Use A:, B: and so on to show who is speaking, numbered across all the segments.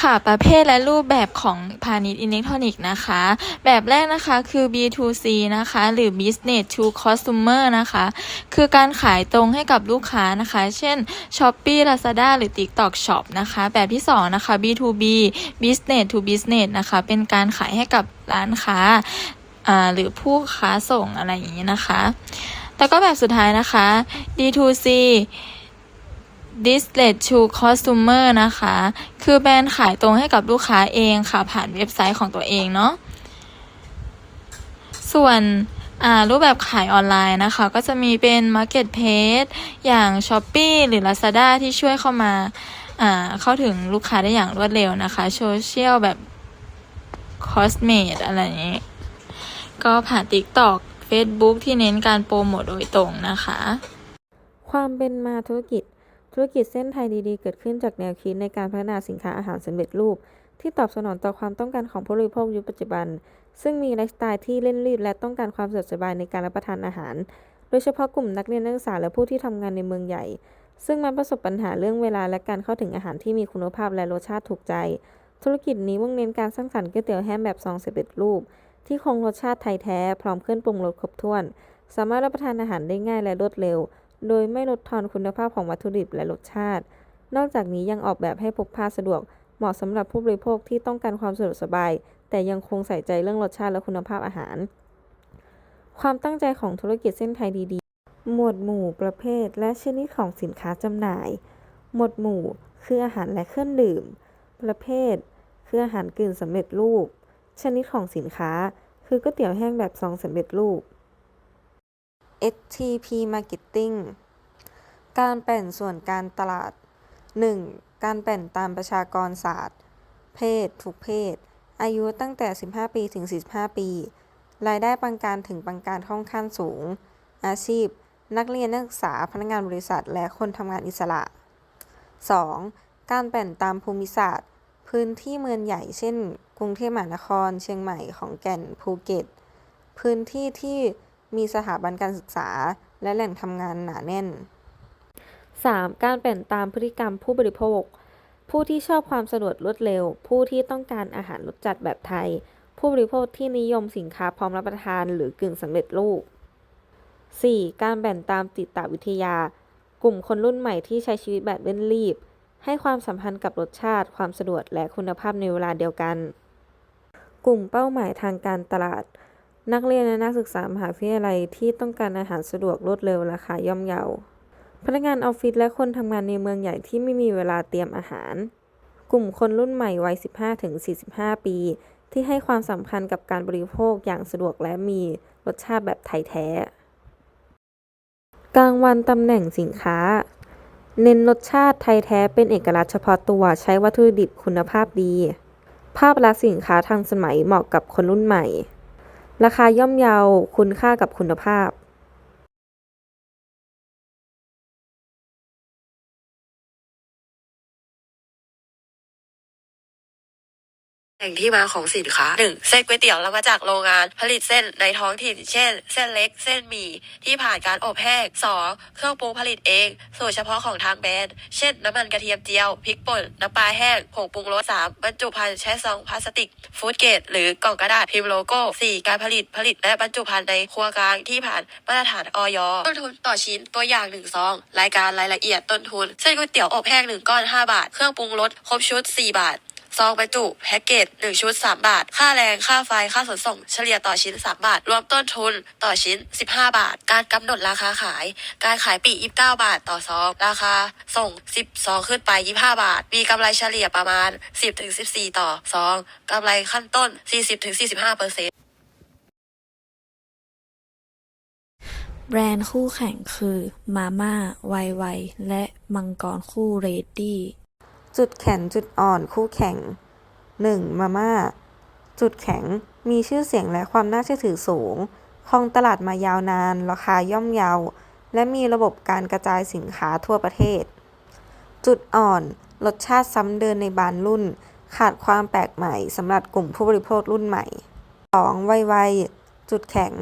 A: ค่ะประเภทและรูปแบบของพาณิชย์อิเล็กทรอนิกส์นะคะ แบบแรกนะคะคือ B2C นะคะ หรือ Business to Consumer นะคะ คือการขายตรงให้กับลูกค้านะคะ เช่น Shopee Lazada หรือ TikTok Shop นะคะ แบบที่ 2 นะคะ B2B Business to Business นะคะ เป็นการขายให้กับร้านค้าหรือผู้ค้าส่งอะไรอย่างนี้นะคะ แล้วก็แบบสุดท้ายนะคะ D2C Display to Consumer นะคะ คือแบรนด์ขายตรงให้กับลูกค้าเองค่ะ ผ่านเว็บไซต์ของตัวเองเนาะ ส่วนรูปแบบขายออนไลน์นะคะ ก็จะมีเป็น Marketplace อย่าง Shopee หรือ Lazada ที่ช่วยเข้ามาาเข้าถึงลูกค้าได้อย่างรวดเร็วนะคะโซเชียลแบบ Cosmate อะไรอย่างนี้ ก็ผ่าน TikTok Facebook ที่เน้นการโปรโมทโดยตรงนะคะ
B: ความเป็นมาธุรกิจ ธุรกิจเส้นไทยดีๆ เกิดขึ้นจากแนวคิดในการพัฒนาสินค้าอาหารสำเร็จรูป ที่ตอบสนองต่อความต้องการของผู้บริโภคยุคปัจจุบัน ซึ่งมีไลฟ์สไตล์ที่เร่งรีบและต้องการความสะดวกสบายในการรับประทานอาหาร โดยเฉพาะกลุ่มนักเรียนนักศึกษาและผู้ที่ทำงานในเมืองใหญ่ ซึ่งมันประสบปัญหาเรื่องเวลาและการเข้าถึงอาหารที่มีคุณภาพและรสชาติถูกใจ ธุรกิจนี้มุ่งเน้นการสร้างสรรค์ก๋วยเตี๋ยวแห้งแบบซองสำเร็จรูป ที่คงรสชาติไทยแท้พร้อมเครื่องปรุงรสครบถ้วน สามารถรับประทานอาหารได้ง่ายและรวดเร็ว โดยไม่ลดทอนคุณภาพของวัตถุดิบและรสชาติ นอกจากนี้ยังออกแบบให้พกพาสะดวก เหมาะสำหรับผู้บริโภคที่ต้องการความสะดวกสบาย แต่ยังคงใส่ใจเรื่องรสชาติและคุณภาพอาหาร ความตั้งใจของธุรกิจเส้นไทยดีๆ หมวดหมู่ประเภท และชนิดของสินค้าจำหน่าย หมวดหมู่ คืออาหารและเครื่องดื่ม ประเภท คืออาหารกึ่งสำเร็จรูป ชนิดของสินค้า คือก๋วยเตี๋ยวแห้งแบบซองสำเร็จรูป STP Marketing การแบ่งส่วนการตลาด 1. การแบ่งตามประชากรศาสตร์ เพศ ทุกเพศ อายุตั้งแต่ 15 ปีถึง 45 ปี รายได้ปานกลางถึงปานกลางค่อนข้างสูง อาชีพ นักเรียนนักศึกษา พนักงานบริษัท และคนทำงานอิสระ 2. การแบ่งตามภูมิศาสตร์ พื้นที่เมืองใหญ่ เช่น กรุงเทพมหานคร เชียงใหม่ ของแก่น ภูเก็ต พื้นที่ที่ มีสถาบันการศึกษา และแหล่งทำงานหนาแน่น 3. การแบ่งตามพฤติกรรมผู้บริโภค ผู้ที่ชอบความสะดวกรวดเร็ว ผู้ที่ต้องการอาหารรสจัดแบบไทย ผู้บริโภคที่นิยมสินค้าพร้อมรับประทานหรือกึ่งสำเร็จรูป 4. การแบ่งตามจิตวิทยา กลุ่มคนรุ่นใหม่ที่ใช้ชีวิตแบบเร่งรีบ ให้ความสัมพันธ์กับรสชาติ ความสะดวกและคุณภาพในเวลาเดียวกัน กลุ่มเป้าหมายทางการตลาด นักเรียนและนักศึกษามหาวิทยาลัยที่ต้องการอาหารสะดวกรวดเร็วราคาย่อมเยา พนักงานออฟฟิศและคนทำงานในเมืองใหญ่ที่ไม่มีเวลาเตรียมอาหาร กลุ่มคนรุ่นใหม่วัย 15-45 ปี ที่ให้ความสำคัญกับการบริโภคอย่างสะดวกและมีรสชาติแบบไทยแท้ กลางวันตำแหน่งสินค้า เน้นรสชาติไทยแท้เป็นเอกลักษณ์เฉพาะตัวใช้วัตถุดิบคุณภาพดี ภาพลักษณ์สินค้าทันสมัยเหมาะกับคนรุ่นใหม่ ราคาย่อมเยา คุณค่ากับคุณภาพึ่
C: งที่มาของสินค้า 1. เส้นก๋วยเตี๋ยวเรามาจากโรงงานผลิตเส้นในท้องถิ่น เช่น เส้นเล็ก เส้นหมี่ที่ผ่านการอบแห้ง 2. เครื่องปรุงผลิตเองสูตรเฉพาะของทางแบรนด์ เช่น น้ำมันกระเทียมเจียว พริกป่น น้ำปลาแห้ง ผงปรุงรส 3. บรรจุภัณฑ์ใช้ซองพลาสติก ฟู้ดเกรดหรือกล่องกระดาษพิมพ์โลโก้ 4. การผลิตผลิตและบรรจุภัณฑ์ในครัวกลางที่ผ่านมาตรฐานออยต้นทุนต่อชิ้นตัวอย่าง1ซองรายการรายละเอียดต้นทุน เส้นก๋วยเตี๋ยวอบแห้ง1ก้อน5บาท เครื่องปรุงรสครบชุด 4 บาท ซองบรรจุแพ็กเกจ1ชุด 3 บาท ค่าแรงค่าไฟค่าขนส่ง เฉลี่ยต่อชิ้น 3 บาท รวมต้นทุนต่อชิ้น 15 บาท การกำหนดราคาขาย การขายปลีก29 บาทต่อซอง ราคาส่ง 10ซองขึ้นไป 25 บาท มีกำไรเฉลี่ยประมาณ 10-14 ต่อซองกำไรขั้นต้น 40-45เปอร์เซ็นต์
D: แบรนด์คู่แข่งคือมาม่าไวไวและมังกรคู่เรดดี้
B: จุดแข็งจุดอ่อนคู่แข่ง 1. มาม่า จุดแข็งมีชื่อเสียงและความน่าเชื่อถือสูง ครองตลาดมายาวนาน ราคาย่อมเยา และมีระบบการกระจายสินค้าทั่วประเทศ จุดอ่อน รสชาติซ้ำเดินในบานรุ่น ขาดความแปลกใหม่สำหรับกลุ่มผู้บริโภครุ่นใหม่ 2. ไวไวจุดแข็ง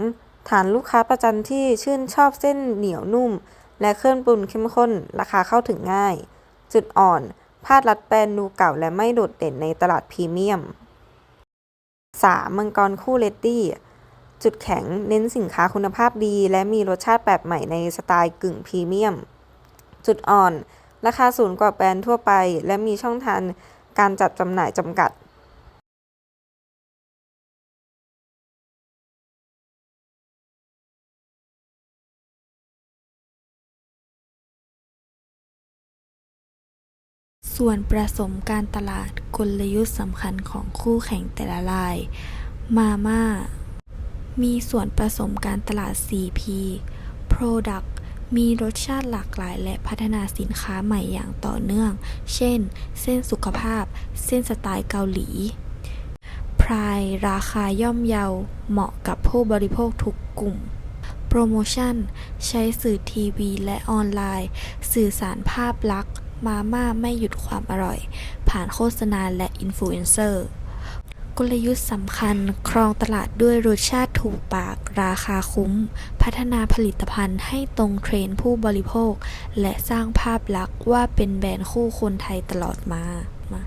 B: ฐานลูกค้าประจำที่ชื่นชอบเส้นเหนียวนุ่ม และเครื่องปรุงเข้มข้น ราคาเข้าถึงง่าย จุดอ่อน พภาดลัดแบรนด์ดูเก่าและไม่โดดเด่นในตลาดพรีเมียม 3. มังกรคู่เลตตี้ จุดแข็งเน้นสินค้าคุณภาพดี และมีรสชาติแปลกใหม่ในสไตล์กึ่งพรีเมียม จุดอ่อน ราคาสูงกว่าแบรนด์ทั่วไป และมีช่องทางการจัดจำหน่ายจำกัด
D: ส่วนประสมการตลาดกลยุทธ์สำคัญของคู่แข่งแต่ละราย มาม่า มีส่วนผสมการตลาด 4P Product มีรสชาติหลากหลายและพัฒนาสินค้าใหม่อย่างต่อเนื่อง เช่น เส้นสุขภาพ เส้นสไตล์เกาหลี พรายราคาย่อมเยา เหมาะกับผู้บริโภคทุกกลุ่ม โปรโมชั่น ใช้สื่อทีวีและออนไลน์ สื่อสารภาพลักษณ์ มาม่าไม่หยุดความอร่อย ผ่านโฆษณาและอินฟลูเอนเซอร์กลยุทธ์สำคัญครองตลาดด้วยรสชาติถูกปากราคาคุ้ม พัฒนาผลิตภัณฑ์ให้ตรงเทรนผู้บริโภค และสร้างภาพลักษณ์ว่าเป็นแบรนด์คู่คนไทยตลอดมามา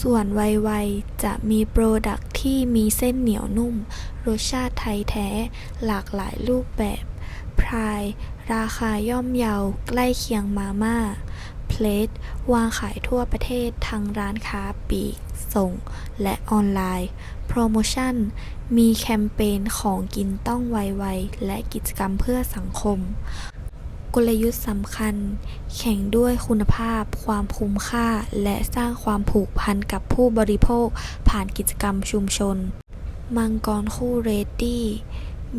D: ส่วนไวๆจะมีโปรดักที่มีเส้นเหนียวนุ่ม รสชาติไทยแท้ หลากหลายรูปแบบ พราย ราคาย่อมเยาใกล้เคียงมาม่า เพลทวางขายทั่วประเทศทางร้านค้าปลีก ส่ง และออนไลน์ โปรโมชั่น มีแคมเปญของกินต้องไวๆ และกิจกรรมเพื่อสังคม กลยุทธ์สำคัญ แข่งด้วยคุณภาพ ความคุ้มค่า และสร้างความผูกพันกับผู้บริโภค ผ่านกิจกรรมชุมชน มังกรคู่เรดดี้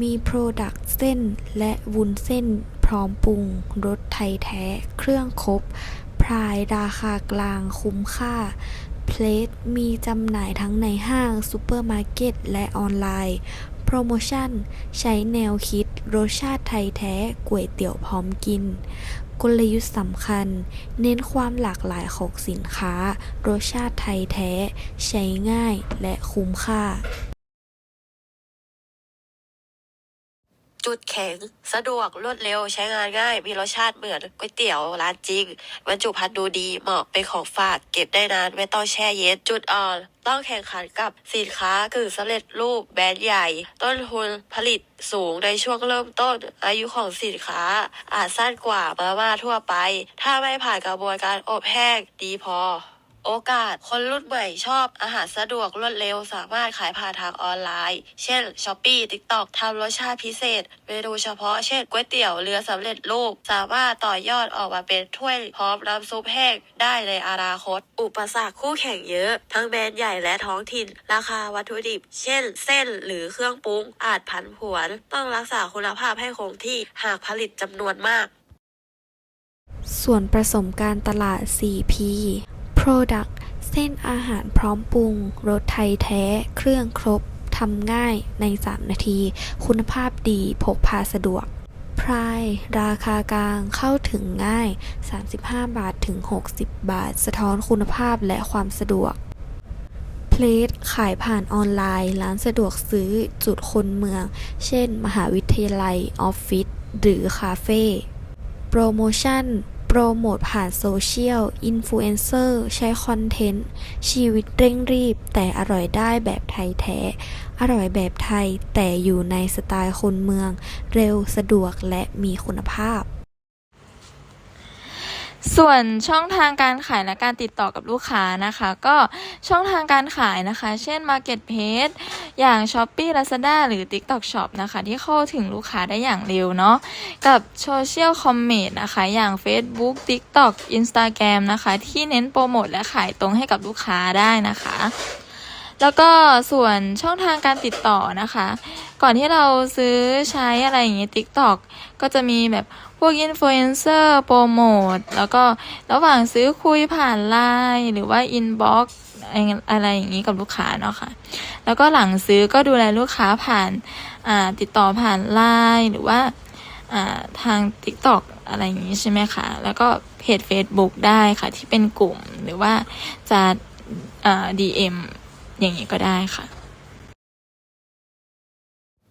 D: มีโปรดักต์เส้นและวุ้นเส้น ร้อมปรุง รสไทยแท้ เครื่องครบ พรายราคากลางคุ้มค่า เพลทมีจำหน่ายทั้งในห้างซูเปอร์มาร์เก็ต และออนไลน์ โปรโมชั่น ใช้แนวคิด รสชาติไทยแท้ก๋วยเตี๋ยวพร้อมกิน กลยุทธ์สำคัญ เน้นความหลากหลายของสินค้า รสชาติไทยแท้ ใช้ง่ายและคุ้มค่า
C: จุดแข็ง สะดวกรวดเร็วใช้งานง่าย มีรสชาติเหมือนก๋วยเตี๋ยวร้านจริงบรรจุภัณฑ์ดูดีเหมาะเป็นของฝากเก็บได้นานไม่ต้องแช่เย็นจุดอ่อนต้องแข่งขันกับสินค้ากึ่งสำเร็จรูปแบรนด์ใหญ่ ต้นทุนผลิตสูงในช่วงเริ่มต้น อายุของสินค้า อาจสั้นกว่ามาม่าทั่วไป ถ้าไม่ผ่านกระบวนการอบแห้งดีพอ โอกาส คนรุ่นใหม่ชอบอาหารสะดวกรวดเร็วสามารถขายผ่านทางออนไลน์ เช่น s h อ p e e TikTok ทำรสชาติพิเศษเมนูเฉพาะเช่นก๋วยเตี๋ยวเรือสำเร็จรูป สามารถต่อยอดออกมาเป็นถ้วยพร้อมน้ำซุปแห้งได้ในอนาคต อุปสรรคคู่แข่งเยอะ ทั้งแบรนด์ใหญ่และท้องถิ่น ราคาวัตถุดิบ เช่น เส้นหรือเครื่องปรุงอาจผันผวน ต้องรักษาคุณภาพให้คงที่หากผลิตจำนวนมาก
D: ส่วนผสมการตลาด 4P Product เส้นอาหารพร้อมปรุง รสไทยแท้ เครื่องครบ ทำง่ายใน 3 นาที คุณภาพดี พกพาสะดวกพรายราคากลางเข้าถึงง่าย 35 บาทถึง 60 บาท สะท้อนคุณภาพและความสะดวก เพลทขายผ่านออนไลน์ ร้านสะดวกซื้อจุดคนเมือง เช่น มหาวิทยาลัย ออฟฟิศ หรือคาเฟ่ โปรโมชั่น โปรโมทผ่านโซเชียล อินฟลูเอนเซอร์ ใช้คอนเทนต์ ชีวิตเร่งรีบ แต่อร่อยได้แบบไทยแท้ อร่อยแบบไทยแต่อยู่ในสไตล์คนเมือง เร็วสะดวกและมีคุณภาพ
A: ส่วนช่องทางการขายและการติดต่อกับลูกค้านะคะ ก็ช่องทางการขายนะคะ เช่น Marketplace อย่าง Shopee Lazada หรือ TikTok Shop นะคะ ที่เข้าถึงลูกค้าได้อย่างเร็วเนาะกับ Social Commerce นะคะอย่าง Facebook TikTok Instagram นะคะ ที่เน้นโปรโมทและขายตรงให้กับลูกค้าได้นะคะ แล้วก็ส่วนช่องทางการติดต่อนะคะ ก่อนที่เราซื้อใช้อะไรอย่างเงี้ย TikTok ก็จะมีแบบพวกอินฟลูเอนเซอร์โปรโมทแล้วก็ระหว่างซื้อคุยผ่านไลน์หรือว่าอินบ็อกซ์อะไรอย่างนี้กับลูกค้าเนาะค่ะ แล้วก็หลังซื้อก็ดูแลลูกค้าผ่านาติดต่อผ่านไลน์หรือว่าาทาง TikTok อะไรอย่างนี้ใช่ไหมคะ แล้วก็เพจ Facebook ได้ค่ะที่เป็นกลุ่มหรือว่าจะา DM อย่างนี้ก็ได้ค่ะ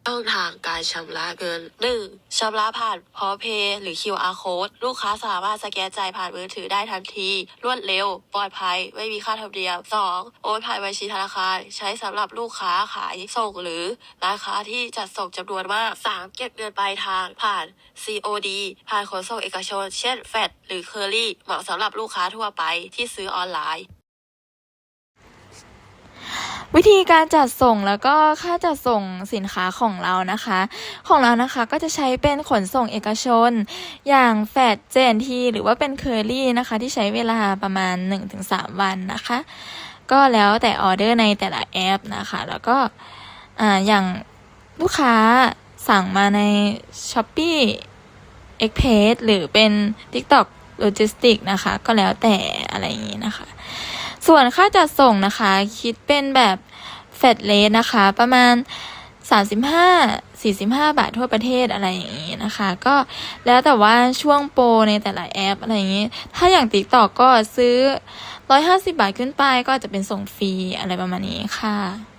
C: ช่องทางการชำระเงิน 1. ชำระผ่านพอเพย์หรือ QR code ลูกค้าสามารถสแกนจ่ายผ่านมือถือได้ทันที รวดเร็ว ปลอดภัย ไม่มีค่าธรรมเนียม 2. โอนผ่านบัญชีธนาคาร ใช้สำหรับลูกค้าขายส่งหรือร้านค้าที่จัดส่งจำนวนมาก 3. เก็บเงินปลายทางผ่าน COD ผ่านขนส่งเอกชน เช่นแฟดหรือเคอรี่เหมาะสำหรับลูกค้าทั่วไปที่ซื้อออนไลน์
A: วิธีการจัดส่งแล้วก็ค่าจัดส่งสินค้าของเรานะคะ ของเรานะคะก็จะใช้เป็นขนส่งเอกชน อย่างแฟดเจนทีหรือว่าเป็นเคอรี่นะคะ ที่ใช้เวลาประมาณ 1-3 วันนะคะ ก็แล้วแต่ออเดอร์ในแต่ละแอปนะคะ แล้วก็อ่าอย่างลูกค้าสั่งมาใน s h o p e e e x p r e s s หรือเป็น TikTok Logistics นะคะ ก็แล้วแต่อะไรอย่างนี้นะคะ ส่วนค่าจัดส่งนะคะ คิดเป็นแบบแฟดเลสนะคะ ประมาณ 35-45 บาททั่วประเทศอะไรอย่างนี้นะคะ ก็แล้วแต่ว่าช่วงโปรในแต่ละแอปอะไรอย่างนี้ ถ้าอย่างติ๊กตอก็ซื้อ 150 บาทขึ้นไปก็จะเป็นส่งฟรีอะไรประมาณนี้ค่ะ